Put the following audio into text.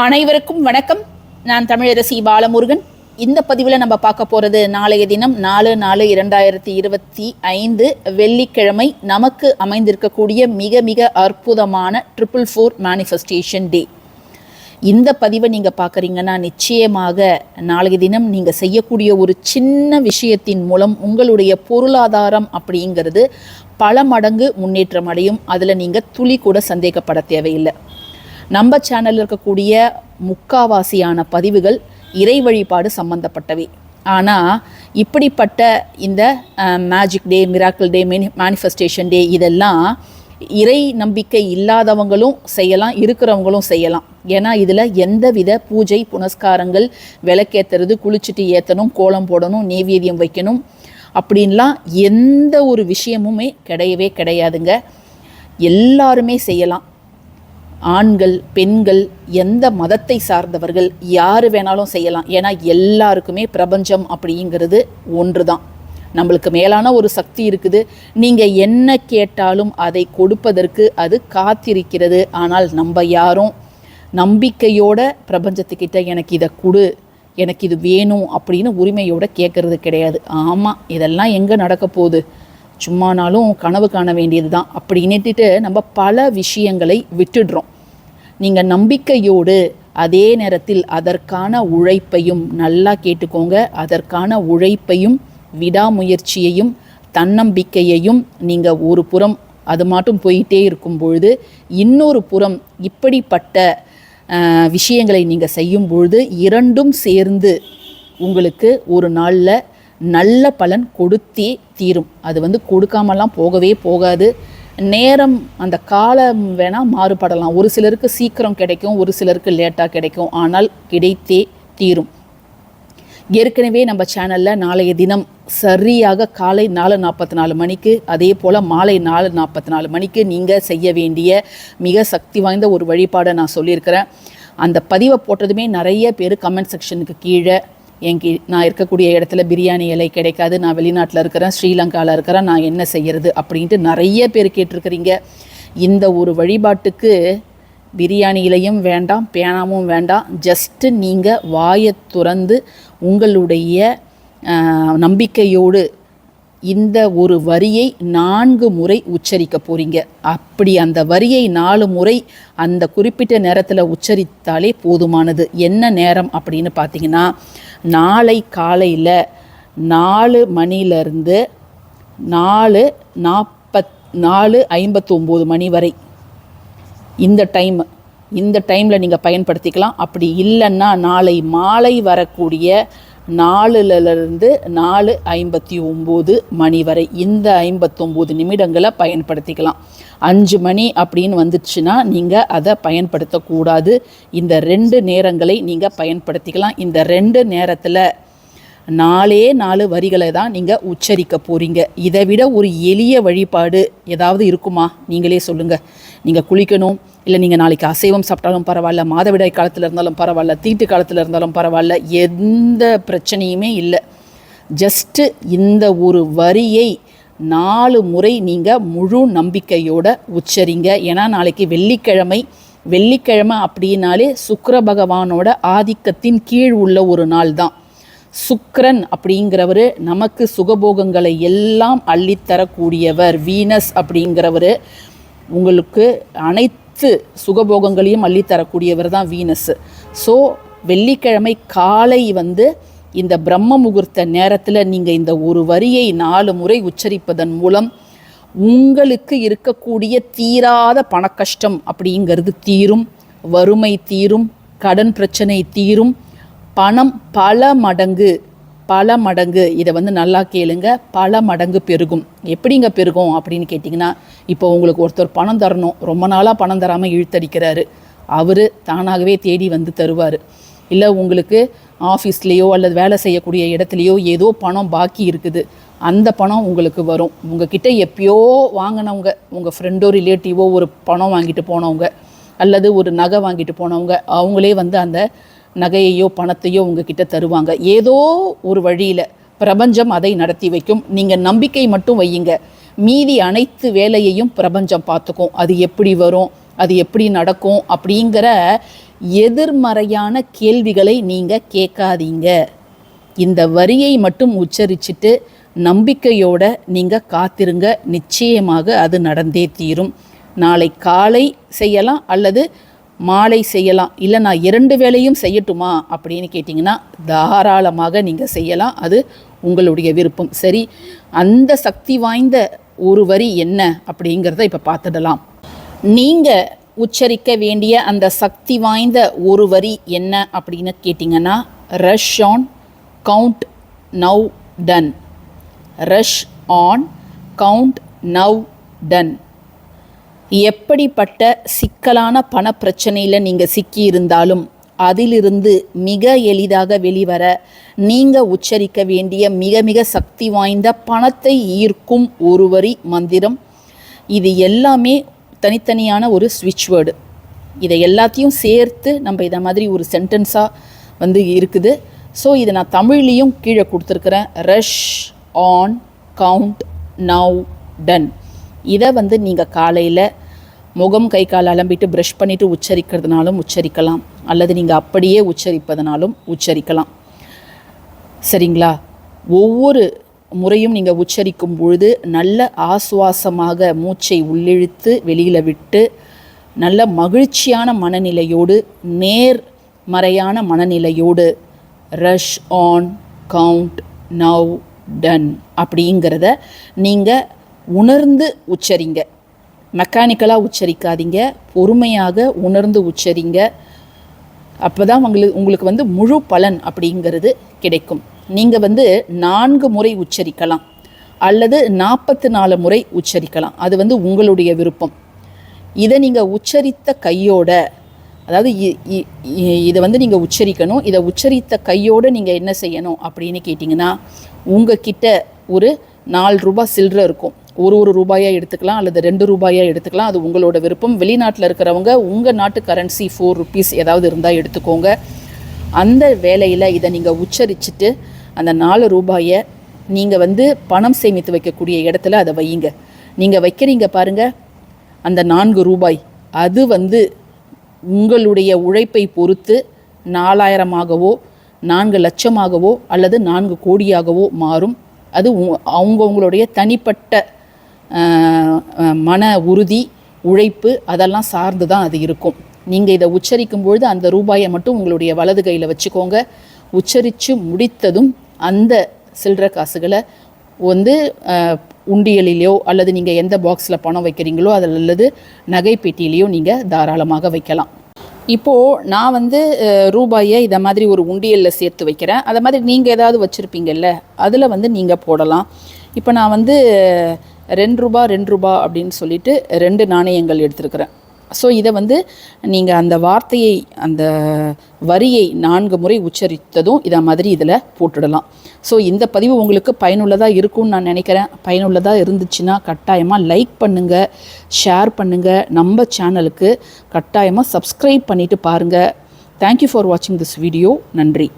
அனைவருக்கும் வணக்கம். நான் தமிழரசி பாலமுருகன். இந்த பதிவில் நம்ம பார்க்க போகிறது நாளைய தினம் நாலு நாலு இரண்டாயிரத்தி இருபத்தி ஐந்து வெள்ளிக்கிழமை நமக்கு அமைந்திருக்கக்கூடிய மிக மிக அற்புதமான ட்ரிபிள் ஃபோர் மேனிஃபெஸ்டேஷன் டே இந்த பதிவை நீங்கள் பார்க்குறீங்கன்னா நிச்சயமாக நாளைய தினம் நீங்கள் செய்யக்கூடிய ஒரு சின்ன விஷயத்தின் மூலம் உங்களுடைய பொருளாதாரம் அப்படிங்கிறது பல மடங்கு முன்னேற்றம் அடையும். அதில் நீங்கள் துளி கூட சந்தேகப்பட தேவையில்லை. நம்ம சேனலில் இருக்கக்கூடிய முக்காவாசியான பதிவுகள் இறை வழிபாடு சம்பந்தப்பட்டவை. ஆனால் இப்படிப்பட்ட இந்த magic day miracle day many manifestation day இதெல்லாம் இறை நம்பிக்கை இல்லாதவங்களும் செய்யலாம் இருக்கிறவங்களும் செய்யலாம். ஏன்னா இதில் எந்தவித பூஜை புனஸ்காரங்கள் விளக்கேற்றுறது குளிச்சுட்டு ஏற்றணும் கோலம் போடணும் நெய்வேதியம் வைக்கணும் அப்படின்லாம் எந்த ஒரு விஷயமுமே கிடையவே கிடையாதுங்க. எல்லாருமே செய்யலாம். ஆண்கள் பெண்கள் எந்த மதத்தை சார்ந்தவர்கள் யார் வேணாலும் செய்யலாம். ஏன்னா எல்லாருக்குமே பிரபஞ்சம் அப்படிங்கிறது ஒன்று தான் நம்மளுக்கு மேலான ஒரு சக்தி இருக்குது. நீங்கள் என்ன கேட்டாலும் அதை கொடுப்பதற்கு அது காத்திருக்கிறது. ஆனால் நம்ம யாரும் நம்பிக்கையோட பிரபஞ்சத்துக்கிட்ட எனக்கு இதை கொடு எனக்கு இது வேணும் அப்படின்னு உரிமையோட கேட்கறது கிடையாது. ஆமாம் இதெல்லாம் எங்கே நடக்க போகுது? சும்மானாலும் கனவு காண வேண்டியது தான் அப்படின்னுட்டு நம்ம பல விஷயங்களை விட்டுடுறோம். நீங்கள் நம்பிக்கையோடு அதே நேரத்தில் அதற்கான உழைப்பையும் நல்லா கேட்டுக்கோங்க. அதற்கான உழைப்பையும் விடாமுயற்சியையும் தன்னம்பிக்கையையும் நீங்கள் ஒரு புறம் அது மட்டும் போயிட்டே இருக்கும் பொழுது இன்னொரு புறம் இப்படிப்பட்ட விஷயங்களை நீங்கள் செய்யும் பொழுது இரண்டும் சேர்ந்து உங்களுக்கு ஒரு நாளில் நல்ல பலன் கொடுத்தே தீரும். அது வந்து கொடுக்காமலாம் போகவே போகாது. நேரம் அந்த காலம் வேணால் மாறுபடலாம். ஒரு சிலருக்கு சீக்கிரம் கிடைக்கும் ஒரு சிலருக்கு லேட்டாக கிடைக்கும். ஆனால் கிடைத்தே தீரும். ஏற்கனவே நம்ம சேனலில் நாளைய தினம் சரியாக காலை நாலு நாற்பத்தி நாலு மணிக்கு அதே போல் மாலை நாலு நாற்பத்தி நாலு மணிக்கு நீங்கள் செய்ய வேண்டிய மிக சக்தி வாய்ந்த ஒரு வழிபாடை நான் சொல்லியிருக்கிறேன். அந்த பதிவை போட்டதுமே நிறைய பேர் கமெண்ட் செக்ஷனுக்கு கீழே என்கி நான் இருக்கக்கூடிய இடத்துல பிரியாணி இலை கிடைக்காது நான் வெளிநாட்டில் இருக்கிறேன் ஸ்ரீலங்காவில் இருக்கிறேன் நான் என்ன செய்கிறது அப்படின்ட்டு நிறைய பேர் கேட்டிருக்கிறீங்க. இந்த ஒரு வழிபாட்டுக்கு பிரியாணி இலையும் வேண்டாம் பேனாவும் வேண்டாம். ஜஸ்ட்டு நீங்கள் வாயை துறந்து உங்களுடைய நம்பிக்கையோடு இந்த ஒரு வரியை நான்கு முறை உச்சரிக்க போறீங்க. அப்படி அந்த வரியை நாலு முறை அந்த குறிப்பிட்ட நேரத்தில் உச்சரித்தாலே போதுமானது. என்ன நேரம் அப்படின்னு பார்த்தீங்கன்னா நாளை காலையில் நாலு மணிலேருந்து நாலு நாற்பத் நாலு ஐம்பத்தொம்போது மணி வரை. இந்த டைம் இந்த டைமில் நீங்கள் பயன்படுத்திக்கலாம். அப்படி இல்லைன்னா நாளை மாலை வரக்கூடிய நாலுலேருந்து நாலு ஐம்பத்தி ஒம்பது மணி வரை இந்த ஐம்பத்தொம்போது நிமிடங்களை பயன்படுத்திக்கலாம். அஞ்சு மணி அப்படின்னு வந்துச்சுன்னா நீங்கள் அதை பயன்படுத்தக்கூடாது. இந்த ரெண்டு நேரங்களை நீங்கள் பயன்படுத்திக்கலாம். இந்த ரெண்டு நேரத்தில் நாலே நாலு வரிகளை தான் நீங்கள் உச்சரிக்க போகிறீங்க இதை விட ஒரு எளிய வழிபாடு ஏதாவது இருக்குமா? நீங்களே சொல்லுங்கள் நீங்கள் குளிக்கணும் இல்லை நீங்கள் நாளைக்கு அசைவம் சாப்பிட்டாலும் பரவாயில்ல மாதவிடாய் காலத்தில் இருந்தாலும் பரவாயில்ல தீட்டு காலத்தில் இருந்தாலும் பரவாயில்ல எந்த பிரச்சனையுமே இல்லை. ஜஸ்ட்டு இந்த ஒரு வரியை நாலு முறை நீங்கள் முழு நம்பிக்கையோடு உச்சரிங்க. ஏன்னா நாளைக்கு வெள்ளிக்கிழமை வெள்ளிக்கிழமை அப்படின்னாலே சுக்கர பகவானோட ஆதிக்கத்தின் கீழ் உள்ள ஒரு நாள் தான். சுக்ரன் அப்படிங்கிறவர் நமக்கு சுகபோகங்களை எல்லாம் அள்ளித்தரக்கூடியவர். வீனஸ் அப்படிங்கிறவர் உங்களுக்கு அனைத்து சுகபோகங்களையும் அள்ளித்தரக்கூடியவர் தான் வீனஸ். ஸோ வெள்ளிக்கிழமை காலை வந்து இந்த பிரம்ம முகூர்த்த நேரத்தில் நீங்கள் இந்த ஒரு வரியை நாலு முறை உச்சரிப்பதன் மூலம் உங்களுக்கு இருக்கக்கூடிய தீராத பணக்கஷ்டம் அப்படிங்கிறது தீரும் வறுமை தீரும் கடன் பிரச்சனை தீரும் பணம் பல மடங்கு பல மடங்கு இதை வந்து நல்லா கேளுங்க பல மடங்கு பெருகும். எப்படிங்க பெருகும் அப்படின்னு கேட்டிங்கன்னா இப்போ உங்களுக்கு ஒருத்தர் பணம் தரணும் ரொம்ப நாளாக பணம் தராமல் இழுத்தடிக்கிறாரு. அவர் தானாகவே தேடி வந்து தருவார். இல்லை உங்களுக்கு ஆஃபீஸ்லேயோ அல்லது வேலை செய்யக்கூடிய இடத்துலையோ ஏதோ பணம் பாக்கி இருக்குது. அந்த பணம் உங்களுக்கு வரும். உங்ககிட்ட எப்பயோ வாங்கினவங்க உங்கள் ஃப்ரெண்டோ ரிலேட்டிவோ ஒரு பணம் வாங்கிட்டு போனவங்க அல்லது ஒரு நகை வாங்கிட்டு போனவங்க அவங்களே வந்து அந்த நகையையோ பணத்தையோ உங்ககிட்ட தருவாங்க. ஏதோ ஒரு வழியில் பிரபஞ்சம் அதை நடத்தி வைக்கும். நீங்கள் நம்பிக்கை மட்டும் வையுங்க. மீதி அனைத்து வேலையையும் பிரபஞ்சம் பார்த்துக்கும். அது எப்படி வரும்? அது எப்படி நடக்கும்? அப்படிங்கிற எதிர்மறையான கேள்விகளை நீங்கள் கேட்காதீங்க. இந்த வரியை மட்டும் உச்சரிச்சுட்டு நம்பிக்கையோட நீங்கள் காத்திருங்க. நிச்சயமாக அது நடந்தே தீரும். நாளை காலை செய்யலாம் அல்லது மாலை செய்யலாம். இல்லை நான் இரண்டு வேலையும் செய்யட்டுமா? அப்படின்னு கேட்டிங்கன்னா தாராளமாக நீங்கள் செய்யலாம். அது உங்களுடைய விருப்பம். சரி அந்த சக்தி வாய்ந்த ஒரு வரி என்ன அப்படிங்கிறத இப்போ பார்த்துடலாம். நீங்கள் உச்சரிக்க வேண்டிய அந்த சக்தி வாய்ந்த ஒரு வரி என்ன அப்படின்னு கேட்டிங்கன்னா rush on count now done rush on count now done எப்படிப்பட்ட சிக்கலான பண பிரச்சனையில் நீங்கள் சிக்கியிருந்தாலும் அதிலிருந்து மிக எளிதாக வெளிவர நீங்கள் உச்சரிக்க வேண்டிய மிக மிக சக்தி வாய்ந்த பணத்தை ஈர்க்கும் ஒரு வரி மந்திரம். இது எல்லாமே தனித்தனியான ஒரு ஸ்விட்ச் வேர்டு இதை எல்லாத்தையும் சேர்த்து நம்ம இதை மாதிரி ஒரு சென்டென்ஸாக வந்து இருக்குது. ஸோ இதை நான் தமிழ்லேயும் கீழே கொடுத்துருக்குறேன். Rush on count now done இதை வந்து நீங்கள் காலையில் முகம் கை கால் அலம்பிட்டு ப்ரஷ் பண்ணிவிட்டு உச்சரிக்கிறதுனாலும் உச்சரிக்கலாம். அல்லது நீங்கள் அப்படியே உச்சரிப்பதனாலும் உச்சரிக்கலாம். சரிங்களா? ஒவ்வொரு முறையும் நீங்கள் உச்சரிக்கும் பொழுது நல்ல ஆசுவாசமாக மூச்சை உள்ளிழுத்து வெளியில் விட்டு நல்ல மகிழ்ச்சியான மனநிலையோடு நேர்மறையான மனநிலையோடு rush on count now done அப்படிங்கிறத நீங்கள் உணர்ந்து உச்சரிங்க. மெக்கானிக்கலாக உச்சரிக்காதீங்க. பொறுமையாக உணர்ந்து உச்சரிங்க. அப்போ தான் உங்களுக்கு உங்களுக்கு வந்து முழு பலன் அப்படிங்கிறது கிடைக்கும். நீங்கள் வந்து நான்கு முறை உச்சரிக்கலாம். அல்லது நாற்பத்தி நாலு முறை உச்சரிக்கலாம். அது வந்து உங்களுடைய விருப்பம். இதை நீங்கள் உச்சரித்த கையோட அதாவது இ- இ- இதை வந்து நீங்கள் உச்சரிக்கணும். இதை உச்சரித்த கையோடு நீங்கள் என்ன செய்யணும் அப்படின்னு கேட்டிங்கன்னா உங்ககிட்ட ஒரு நாலு ரூபா சில்லற இருக்கும். ஒரு ஒரு ரூபாயாக எடுத்துக்கலாம் அல்லது ரெண்டு ரூபாயாக எடுத்துக்கலாம். அது உங்களோட விருப்பம். வெளிநாட்டில் இருக்கிறவங்க உங்கள் நாட்டு கரன்சி ஃபோர் ருபீஸ் ஏதாவது இருந்தால் எடுத்துக்கோங்க. அந்த வேலையில் இதை நீங்கள் உச்சரிச்சுட்டு அந்த நாலு ரூபாயை நீங்கள் வந்து பணம் சேமித்து வைக்கக்கூடிய இடத்துல அதை வையுங்க. நீங்கள் வைக்கிறீங்க பாருங்கள் அந்த நான்கு ரூபாய். அது வந்து உங்களுடைய உழைப்பை பொறுத்து நாலாயிரமாகவோ நான்கு லட்சமாகவோ அல்லது நான்கு கோடியாகவோ மாறும். அது உ- தனிப்பட்ட மன உறுதி உழைப்பு அதெல்லாம் சார்ந்து தான் அது இருக்கும். நீங்கள் இதை உச்சரிக்கும் பொழுது அந்த ரூபாயை மட்டும் உங்களுடைய வலது கையில் வச்சுக்கோங்க. உச்சரித்து முடித்ததும் அந்த சில்லற காசுகளை வந்து உண்டியலிலேயோ உண்டியலிலையோ அல்லது நீங்கள் எந்த பாக்ஸில் பணம் வைக்கிறீங்களோ அதில் அல்லது நகை பெட்டியிலையோ நீங்கள் தாராளமாக வைக்கலாம். இப்போது நான் வந்து ரூபாயை இதை மாதிரி ஒரு உண்டியலில் சேர்த்து வைக்கிறேன். அதை மாதிரி நீங்கள் ஏதாவது வச்சுருப்பீங்கல்ல அதில் வந்து நீங்கள் போடலாம். இப்போ நான் வந்து ரெண்டு ரூபா ரெண்டு ரூபா அப்படின்னு சொல்லிட்டு ரெண்டு நாணயங்கள் எடுத்திருக்கிறேன். ஸோ இதை வந்து நீங்கள் அந்த வார்த்தையை அந்த வரியை நான்கு முறை உச்சரித்ததும் இதை மாதிரி இதில் போட்டுடலாம். ஸோ இந்த பதிவு உங்களுக்கு பயனுள்ளதாக இருக்கும்னு நான் நினைக்கிறேன். பயனுள்ளதாக இருந்துச்சுன்னா கட்டாயமாக லைக் பண்ணுங்கள் ஷேர் பண்ணுங்கள் நம்ம சேனலுக்கு கட்டாயமாக சப்ஸ்கிரைப் பண்ணிவிட்டு பாருங்கள் தேங்க்யூ ஃபார் வாட்சிங் திஸ் வீடியோ நன்றி.